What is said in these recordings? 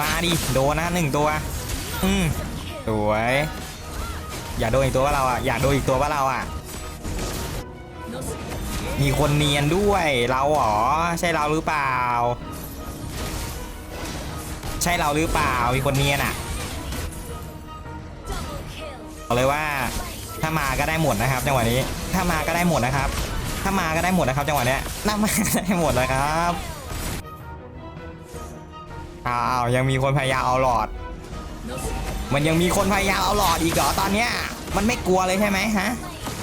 มาดิโดนนะหนึ่งตัว อืมสวย อย่าโดนอีกตัวว่าเราอะอย่าโดนอีกตัวว่าเราอะ มีคนเนียนด้วยเราเหรอใช่เราหรือเปล่า ใช่เราหรือเปล่ามีคนเนียนอะบอกเลยว่าถ้ามาก็ได้หมดนะครับจังหวะนี้ถ้ามาก็ได้หมดนะครับ ถ้ามาก็ได้หมดนะครับจังหวะเนี้ยน่ามาได้หมดนะครับ อ้าวยังมีคนพยายามเอาหลอด มันยังมีคนพยายามเอาหลอดอีกเหรอตอนเนี้ยมันไม่กลัวเลยใช่ไหมฮะ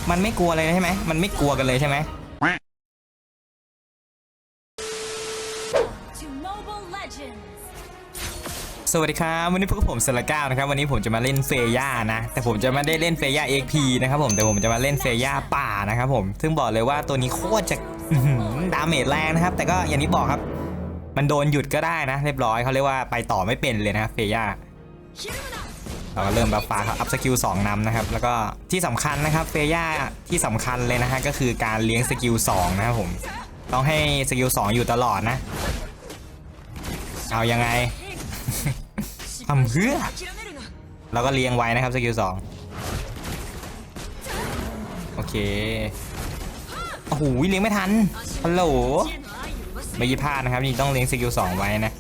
มันไม่กลัวเลยใช่ไหมมันไม่กลัวกันเลยใช่ไหม to Mobile Legends. สวัสดีครับวันนี้พวกบผมสละก้าวนะครับวันนี้ผมจะมาเล่นเฟย่านะ แต่ผมจะไม่ได้เล่นเฟย่าเอ็กพีนะครับผมแต่ผมจะมาเล่นเฟย่าป่านะครับผมซึ่งบอกเลยว่าตัวนี้โคตรจะอื้อหือดาเมจแรงนะครับ แต่ก็อย่างที่บอกครับ มันโดนหยุดก็ได้นะ เรียบร้อยเขาเรียกว่าไปต่อไม่เป็นเลยนะเฟย่าเราก็เริ่มบัฟฟ้าครับอัพสกิล2นำนะครับ แล้วก็ที่สำคัญนะครับเฟย่าที่สำคัญเลยนะฮะก็คือการเลี้ยงสกิล2นะครับผมต้องให้สกิล2อยู่ตลอดนะ เอายังไงทำเพื่อเราก็เลี้ยงไว้นะครับสกิลสองโอเคโอ้โหเลี้ยงไม่ทันฮัลโหล ไม่ยี่พลาดนะครับนี่ต้องเลี้ยงสกิลสองไว้นะ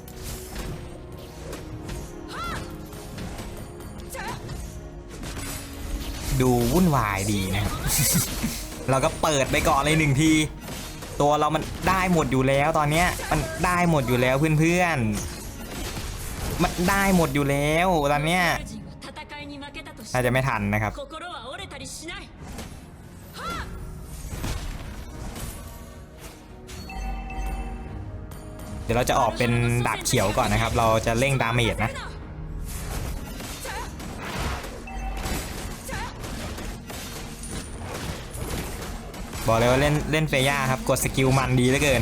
ดูวุ่นวายดีนะครับ เราก็เปิดไปก่อนเลยหนึ่งที ตัวเรามันได้หมดอยู่แล้วตอนเนี้ยมันได้หมดอยู่แล้วเพื่อนๆ มันได้หมดอยู่แล้วตอนเนี้ยน่าจะไม่ทันนะครับ เดี๋ยวเราจะออกเป็นดาบเขียวก่อนนะครับ เราจะเร่งดาเมจนะบอกเลยว่าเล่นเล่นเฟย่าครับ กดสกิลมันดีเหลือเกิน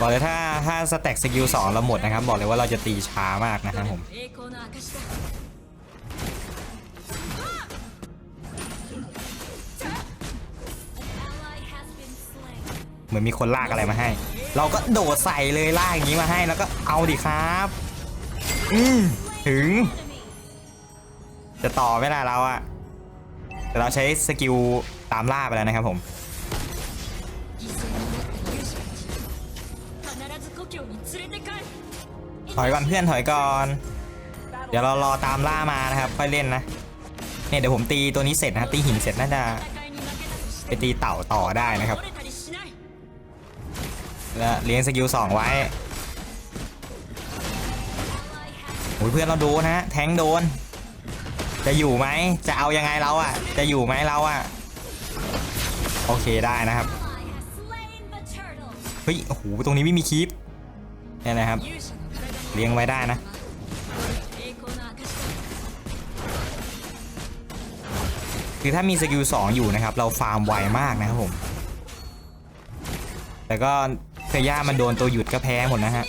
บอกเลยถ้าถ้าสแต็กสกิลสองเราหมดนะครับ บอกเลยว่าเราจะตีช้ามากนะครับผม เหมือนมีคนลากอะไรมาให้ เราก็โดดใส่เลยลากอย่างนี้มาให้แล้วก็เอาดิครับ อืมถึง จะต่อไม่ได้เราอะแต่เราใช้สกิลตามล่าไปแล้วนะครับผมถอยก่อนเพื่อนถอยก่อน เดี๋ยวเรารอตามล่ามานะครับไปเล่นนะเนี่ยเดี๋ยวผมตีตัวนี้เสร็จนะตีหินเสร็จน่าจะไปตีเต่าต่อได้นะครับ แล้วเลี้ยงสกิลสองไว้โอ้ยเพื่อนเราโดนฮะแทงโดน จะอยู่ไหมจะเอายังไงเราอะจะอยู่ไหมเราอะโอเคได้นะครับเฮ้ยโอ้โหตรงนี้ไม่มีคลิปเนี่ยนะครับ เลี้ยงไว้ได้นะคือถ้ามีสกิล2อยู่นะครับ เราฟาร์มไวมากนะครับผม แต่ก็ เทย่ามันโดนตัวหยุดก็แพ้หมดนะฮะ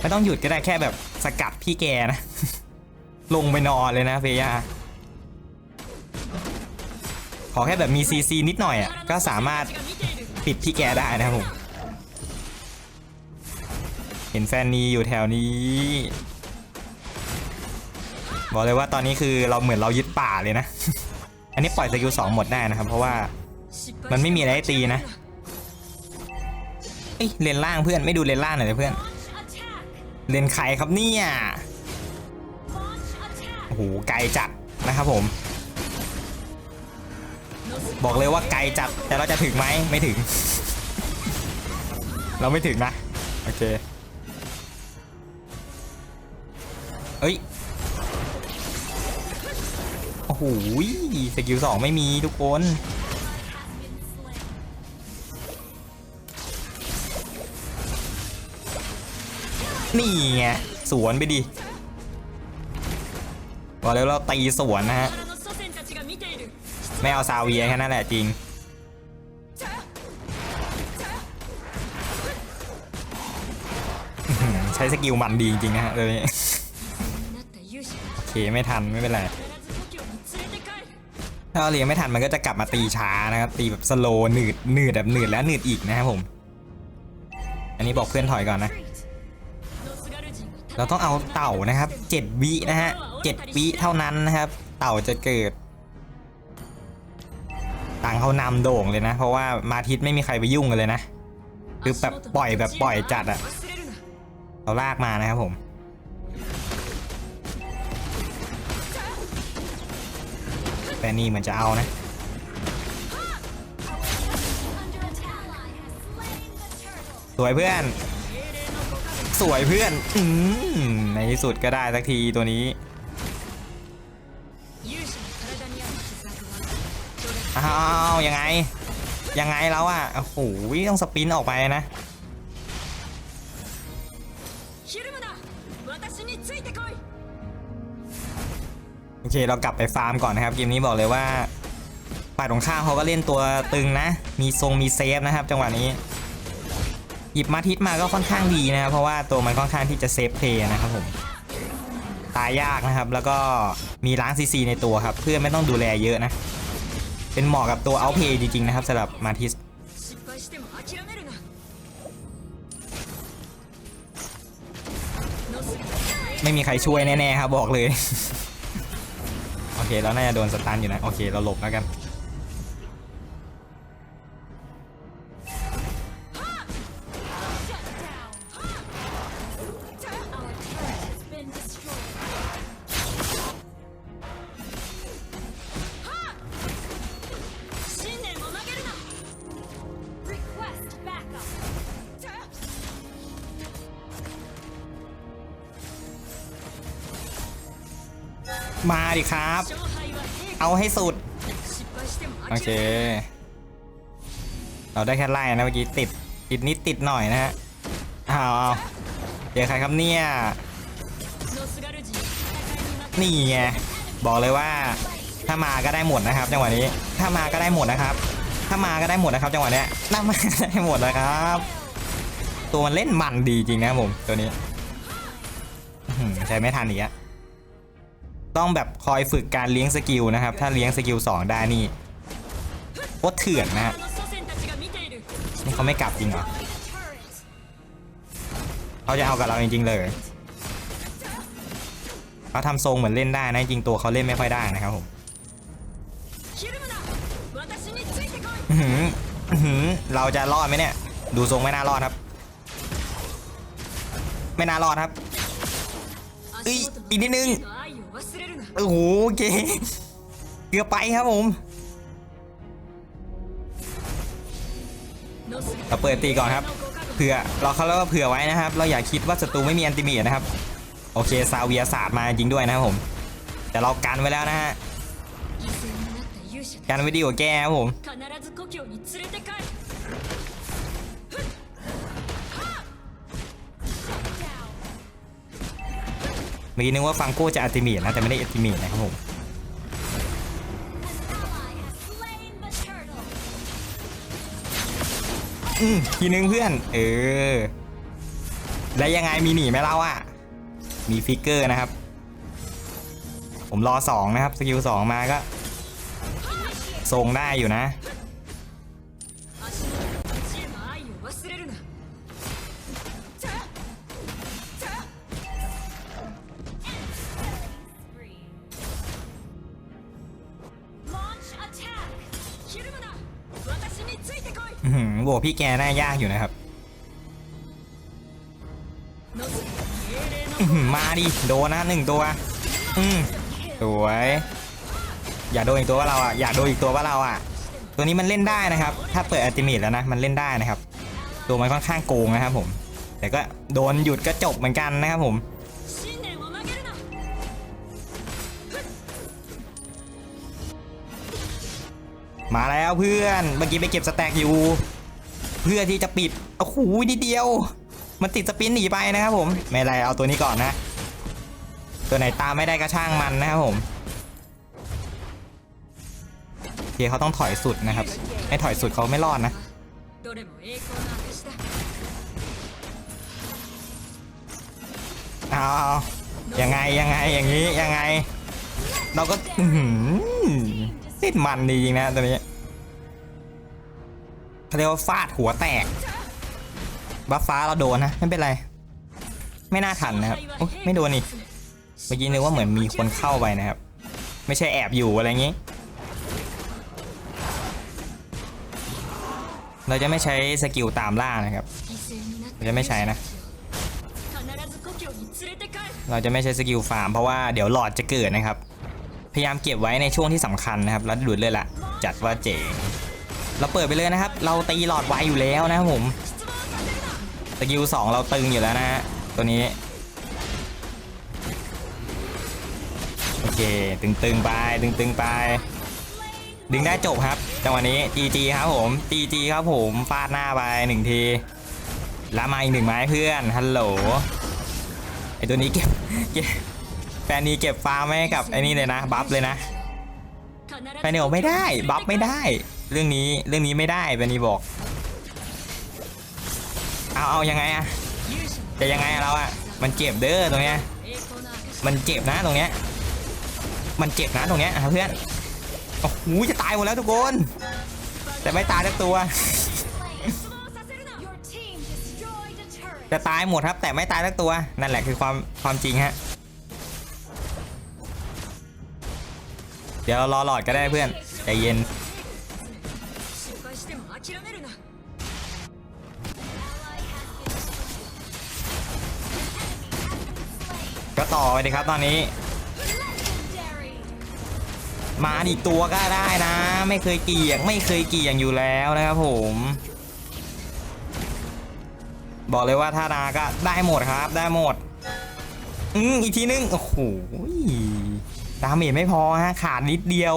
ไม่ต้องหยุดก็ได้แค่แบบสกัดพี่แกนะ ลงไปนอนเลยนะเฟย่าขอแค่แบบมีซีซีนิดหน่อยอะก็สามารถปิดพี่แกได้นะผมเห็นแฟนนีอยู่แถวนี้ บอกเลยว่าตอนนี้คือเราเหมือนเรายึดป่าเลยนะ อันนี้ปล่อยสกิลสองหมดได้นะครับ เพราะว่ามันไม่มีอะไรให้ตีนะ อ้ยเลนล่างเพื่อนไม่ดูเลนล่างหน่อยเลยเพื่อนเลนใครครับเนี่ยโอ้โหไกลจัดนะครับผม บอกเลยว่าไกลจัดแต่เราจะถึงไหมไม่ถึง เราไม่ถึงนะโอเคเอ้ยโอ้โหสกิลสองไม่มีทุกคน นี่ไงสวนไปดิบอกแล้วเราตีสวนนะฮะไม่เอาซาเวียแค่นั่นแหละจริงใช้สกิลมันดีจริงนะฮะเลยโอเคไม่ทันไม่เป็นไรถ้าเราเลี้ยงไม่ทันมันก็จะกลับมาตีช้านะครับตีแบบสโลหนืดหนืดแบบหนืดแล้วหนืดอีกนะครับผม อันนี้บอกเพื่อนถอยก่อนนะ เราต้องเอาเต่านะครับ7วินะฮะ7วิเท่านั้นนะครับ เต่าจะเกิดต่างเขานำโด่งเลยนะ เพราะว่ามาทิตไม่มีใครไปยุ่งกันเลยนะคือแบบปล่อยแบบปล่อยจัดอะเราลากมานะครับผมแต่นี่มันจะเอานะสวยเพื่อน สวยเพื่อนอในที่สุดก็ได้สักทีตัวนี้อ้าวยังไง ยังไงแล้วอะโอ้โหต้องสปินออกไปนะโอเคเรากลับไปฟาร์มก่อนนะครับเกมนี้บอกเลยว่าฝ่ายตรงข้ามเขาก็เล่นตัวตึงนะ มีทรงมีเซฟนะครับ จังหวะนี้ หยิบมาทิศมาก็ค่อนข้างดีนะครับเพราะว่าตัวมันค่อนข้างที่จะเซฟเพย์นะครับผมตายยากนะครับ แล้วก็มีล้างซีซีในตัวครับ เพื่อไม่ต้องดูแลเยอะนะ เป็นเหมาะกับตัวเอาเพย์จริงๆนะครับสำหรับมาทิสไม่มีใครช่วยแน่ๆครับบอกเลย โอเคเราน่าจะโดนสตันอยู่นะ โอเคเราหลบแล้วกัน มาดิครับ เอาให้สุด โอเค เราได้แค่ไล่นะเมื่อกี้ติด ติดนิดติดหน่อยนะฮะเอาเอาเดี๋ยวใครครับเนี่ย นี่ไง บอกเลยว่า ถ้ามาก็ได้หมดนะครับจังหวะนี้ ถ้ามาก็ได้หมดนะครับ ถ้ามาก็ได้หมดนะครับจังหวะเนี้ยน่ามาได้หมดนะครับ ตัวมันเล่นมันดีจริงนะผมตัวนี้ใช้ไม่ทันอีกอะ ต้องแบบคอยฝึกการเลี้ยงสกิลนะครับ ถ้าเลี้ยงสกิล2ได้นี่โคตรเถื่อนนะฮะนี่เขาไม่กลับจริงเหรอเขาจะเอากับเราจริงๆเลยเขาทำทรงเหมือนเล่นได้นะจริงตัวเขาเล่นไม่ค่อยได้นะครับผมเราจะรอดไหมเนี่ย ดูทรงไม่น่ารอดครับ ไม่น่ารอดครับอีกนิดนึง โอ้โหเกเกือบไปครับผมเราเปิดตีก่อนครับเผื่อเราเขาแล้วก็เผื่อไว้นะครับ เราอย่าคิดว่าศัตรูไม่มีแอนติเมทนะครับ โอเคซาเวียศาสตร์มายิงด้วยนะครับผม แต่เรากันไว้แล้วนะฮะกันไว้ดีกว่าแกครับผม เมื่อกี้นึกว่าฟังโก้จะอัติเมทนะแต่ไม่ได้อัติเมทนะครับผมอืมทีนึงเพื่อน เออ แล้วยังไงมีหนีไหมเราอะมีฟิกเกอร์นะครับ ผมรอสองนะครับ สกิลสองมาก็ทรงได้อยู่นะ พี่แกน่ายากอยู่นะครับมาดิโดนะหนึ่งตัว อืมสวย อย่าโดนอีกตัวว่าเราอะอย่าโดนอีกตัวว่าเราอะ ตัวนี้มันเล่นได้นะครับ ถ้าเปิดอัลติเมทแล้วนะมันเล่นได้นะครับ ตัวมันค่อนข้างโกงนะครับผม แต่ก็โดนหยุดก็จบเหมือนกันนะครับผมมาแล้วเพื่อน เมื่อกี้ไปเก็บสแต็กอยู่ เพื่อที่จะปิดโอ้โหนิดเดียว มันติดสปินหนีไปนะครับผมไม่ไรเอาตัวนี้ก่อนนะ ตัวไหนตามไม่ได้ก็ช่างมันนะครับผมเคเขาต้องถอยสุดนะครับไม่ถอยสุดเขาไม่รอดนะเอาเอายังไงยังไงอย่างนี้ยังไง เราก็ติดมันดีจริงนะตัวนี้ เรียกว่าฟาดหัวแตกบัฟฟ้าเราโดนนะไม่เป็นไร ไม่น่าทันนะครับโอ้ไม่โดนนี่เมื่อกี้นึกว่าเหมือนมีคนเข้าไปนะครับ ไม่ใช่แอบอยู่อะไรอย่างนี้ เราจะไม่ใช้สกิลตามล่านะครับเราจะไม่ใช้นะ เราจะไม่ใช้สกิลฟาร์มเพราะว่าเดี๋ยวหลอดจะเกิดนะครับ พยายามเก็บไว้ในช่วงที่สำคัญนะครับ แล้วดูดเลยละจัดว่าเจ๋ง เราเปิดไปเลยนะครับ เราตีหลอดไวอยู่แล้วนะครับผมสกิลสองเราตึงอยู่แล้วนะฮะตัวนี้โอเคตึงๆไปตึงๆไป ดึงได้จบครับจังหวะนี้ GG ครับผม GG ครับผมฟาดหน้าไปหนึ่งทีแล้วมาอีกหนึ่งไม้เพื่อนฮัลโหลไอตัวนี้เก็บเก็บแฟนนี้เก็บฟาร์มให้กับไอ้นี่เลยนะบัฟเลยนะแฟนนี้บอกไม่ได้บัฟไม่ได้ เรื่องนี้เรื่องนี้ไม่ได้แบนนี่บอก เอาเอายังไงอะจะยังไงเราอะมันเจ็บเด้อตรงเนี้ยมันเจ็บนะตรงเนี้ยมันเจ็บนะตรงเนี้ยเพื่อนโอ้โหจะตายหมดแล้วทุกคนแต่ไม่ตายทั้งตัว จะตายหมดครับ แต่ไม่ตายทั้งตัวนั่นแหละคือความความจริงฮะเดี๋ยวรอหลอดก็ได้เพื่อนใจเย็น็ต่อไปเลยครับตอนนี้ มาอีกตัวก็ได้นะ ไม่เคยเกี่ยงไม่เคยเกี่ยงอยู่แล้วนะครับผม บอกเลยว่าถ้านาก็ได้หมดครับ ได้หมด อืมอีกทีนึงโอ้โหดาเมจไม่พอฮะขาดนิดเดียว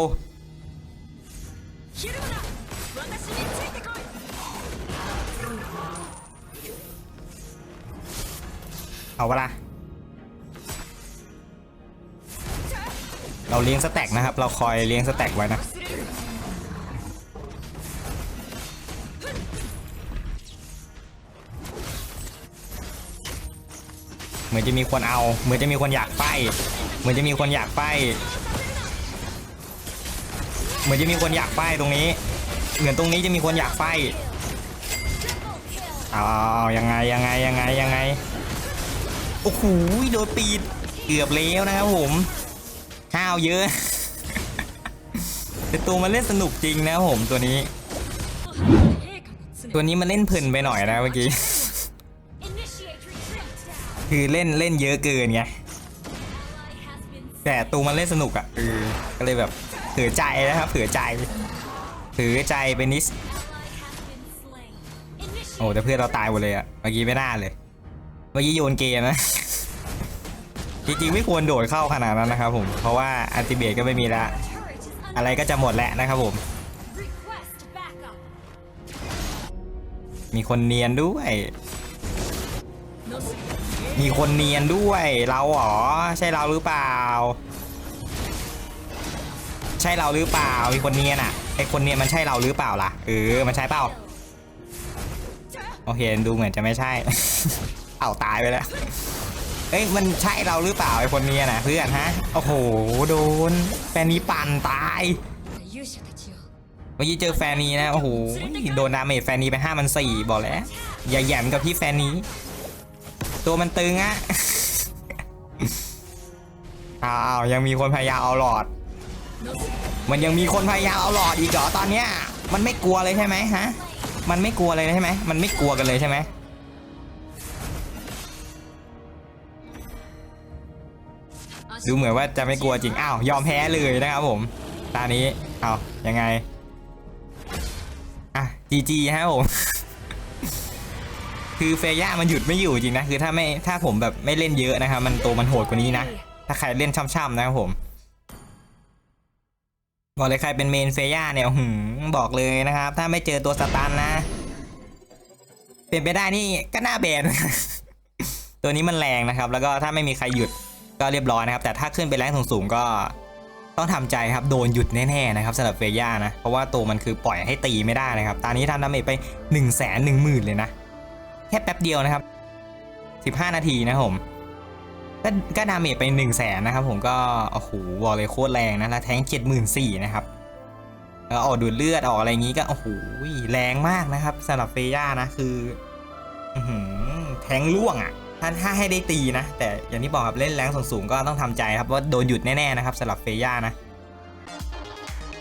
เอาเวลา เราเลี้ยงสแต็กนะครับ เราคอยเลี้ยงสแต็กไว้นะเหมือนจะมีคนเอา เหมือนจะมีคนอยากไป เหมือนจะมีคนอยากไป เหมือนจะมีคนอยากไปตรงนี้ เหมือนตรงนี้จะมีคนอยากไปเอายังไงยังไงยังไงยังไง โอ้โหโดนปีดเกือบแล้วนะครับผม ห้าวเยอะแต่ตัวมันเล่นสนุกจริงนะผมตัวนี้ ตัวนี้มันเล่นเพลินไปหน่อยนะเมื่อกี้ คือเล่นเล่นเยอะเกินไง แต่ตัวมันเล่นสนุกอะก็เลยแบบเผื่อใจนะครับเผื่อใจเผื่อใจไปนิสโอ้แต่เพื่อนเราตายหมดเลยอะเมื่อกี้ไม่น่าเลย เมื่อกี้โยนเกมนะ จริงๆไม่ควรโดดเข้าขนาดนั้นนะครับผม เพราะว่าอันติเบตก็ไม่มีละ อะไรก็จะหมดแล้วนะครับผม มีคนเนียนด้วย มีคนเนียนด้วย เราเหรอ ใช่เราหรือเปล่า ใช่เราหรือเปล่า มีคนเนียนอะ ไอคนเนียนมันใช่เราหรือเปล่าล่ะ เออ มันใช่เปล่า โอเค ดูเหมือนจะไม่ใช่ เอาตายไปแล้ว เอ้ย มันใช่เราหรือเปล่าไอคนเนียนอ่ะเพื่อนฮะ โอ้โห โดน แฟนนี้ปั่นตาย 勇者たちよ เมื่อกี้เจอแฟนนี้นะ โอ้โห โดนดาเมจแฟนนี้ไปห้ามันสี่บอกแล้ว อย่าแหย่มกับพี่แฟนนี้ ตัวมันตึงอะ อ้าวยังมีคนพยายามเอาหลอด のす มันยังมีคนพยายามเอาหลอดอีกเหรอตอนเนี้ย มันไม่กลัวเลยใช่ไหมฮะ มันไม่กลัวเลยใช่ไหม มันไม่กลัวกันเลยใช่ไหม ดูเหมือนว่าจะไม่กลัวจริง อ้าว ยอมแพ้เลยนะครับผม ตานี้ เอายังไง อะจีจีฮะผม คือเฟย่ามันหยุดไม่อยู่จริงนะ คือถ้าไม่ ถ้าผมแบบไม่เล่นเยอะนะครับ มันตัวมันโหดกว่านี้นะ ถ้าใครเล่นช่ำๆนะครับผมบอกเลยใครเป็นเมนเฟย่าเนี่ยหืมบอกเลยนะครับ ถ้าไม่เจอตัวสตันนะ เป็นไปได้นี่ก็น่าแบนตัวนี้มันแรงนะครับ แล้วก็ถ้าไม่มีใครหยุด ก็เรียบร้อยนะครับ แต่ถ้าขึ้นไปแรงสูงๆก็ต้องทำใจครับ โดนหยุดแน่ๆนะครับสำหรับเฟย่านะ เพราะว่าตัวมันคือปล่อยให้ตีไม่ได้นะครับ ตอนนี้ทำดาเมจไป1นึ่งแสนหนึ่งหมื่นเลยนะ แค่แป๊บเดียวนะครับ 15 นาทีนะผม ก็ก็ดาเมจไป1นึ่งแสนนะครับผมก็ โอ้โหบอกเลยโคตรแรงนะ แล้วแทงเจ็ดหมื่นสี่นะครับเอ่อออกดูดเลือดออกอะไรอย่างงี้ก็ โอ้โหแรงมากนะครับสำหรับเฟย่านะคือแทงล่วงอะ ถ้าถ้าให้ได้ตีนะ แต่อย่างที่บอกครับเล่นแรงสูงๆก็ต้องทำใจครับว่าโดนหยุดแน่ๆนะครับสำหรับเฟย่านะ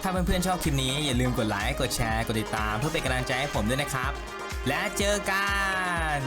ถ้าเพื่อนๆชอบคลิปนี้อย่าลืมกดไลค์กดแชร์กดติดตาม เพื่อเป็นกำลังใจให้ผมด้วยนะครับ และเจอกัน